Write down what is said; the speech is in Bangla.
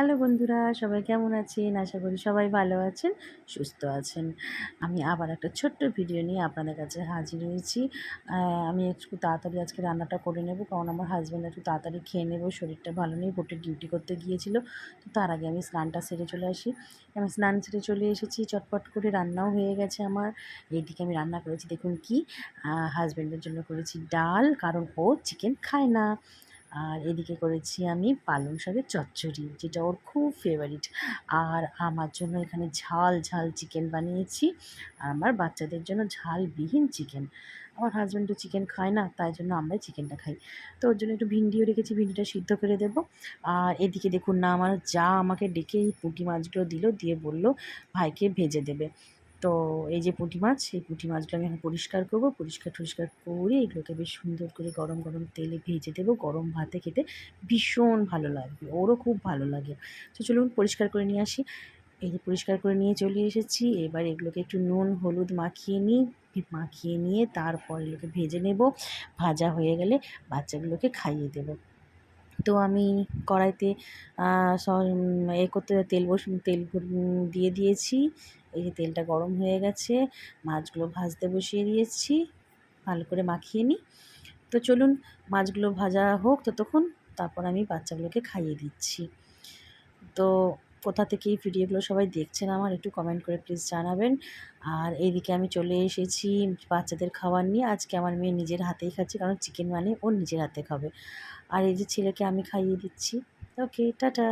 হ্যালো বন্ধুরা, সবাই কেমন আছেন? আশা করি সবাই ভালো আছেন, সুস্থ আছেন। আমি আবার একটা ছোট্ট ভিডিও নিয়ে আপনাদের কাছে হাজির হয়েছি। আমি একটু তাড়াতাড়ি আজকে রান্নাটা করে নেব, কারণ আমার হাজব্যান্ড একটু তাড়াতাড়ি খেয়ে নেব, শরীরটা ভালো নেই ভোটে ডিউটি করতে গিয়েছিল। তো তার আগে আমি স্নানটা সেরে চলে আসি। আমি স্নান সেরে চলে এসেছি, চটপট করে রান্নাও হয়ে গেছে আমার। এইদিকে আমি রান্না করেছি, দেখুন কি হাজব্যান্ডের জন্য করেছি ডাল, কারণ ও চিকেন খায় না। আর এদিকে করেছি আমি পালং শাকের চচ্চড়ি, যেটা ওর খুব ফেভারিট আর আমার জন্য এখানে ঝাল ঝাল চিকেন বানিয়েছি। আর আমার বাচ্চাদের জন্য ঝালবিহীন চিকেন আমার হাজব্যান্ড তো চিকেন খায় না, তাই জন্য আমরা চিকেনটা খাই। তো ওর জন্য একটু ভিন্ডিও রেখেছি, ভিন্ডিটা সিদ্ধ করে দেবো। আর এদিকে দেখুন না, আমার যা আমাকে ডেকে এই পুঁটি মাছগুলো দিল, দিয়ে বলল, ভাইকে ভেজে দেবে। তো এই যে পুঁটি মাছ, এই পুঁটি মাছগুলো আমি এখন পরিষ্কার করব। পরিষ্কার টরিষ্কার করে এগুলোকে বেশ সুন্দর করে গরম গরম তেলে ভেজে দেবো। গরম ভাতে খেতে ভীষণ ভালো লাগবে, ওরও খুব ভালো লাগে। তো চলুন পরিষ্কার করে নিয়ে আসি। এই যে পরিষ্কার করে নিয়ে চলে এসেছি। এবার এগুলোকে একটু নুন, হলুদ মাখিয়ে নিই, মাখিয়ে নিয়ে তারপর এগুলোকে ভেজে নেব। ভাজা হয়ে গেলে বাচ্চাগুলোকে খাইয়ে দেবো। তো আমি কড়াইতে এ করতে তেল বসুন তেল দিয়ে দিয়েছি। এই যে তেলটা গরম হয়ে গেছে, মাছগুলো ভাজতে বসিয়ে দিয়েছি, ভালো করে মাখিয়ে নিই। তো চলুন, মাছগুলো ভাজা হোক ততক্ষণ, তারপর আমি বাচ্চাগুলোকে খাইয়ে দিচ্ছি। তো কোথা থেকে এই ভিডিওগুলো সবাই দেখছেন আমার একটু কমেন্ট করে প্লিজ জানাবেন। আর এইদিকে আমি চলে এসেছি বাচ্চাদের খাবার নিয়ে। আজকে আমার মেয়ে নিজের হাতেই খাচ্ছে, কারণ চিকেন মানে ওর নিজের হাতে খাবে। আর এই যে ছেলেকে আমি খাইয়ে দিচ্ছি। Okay tata.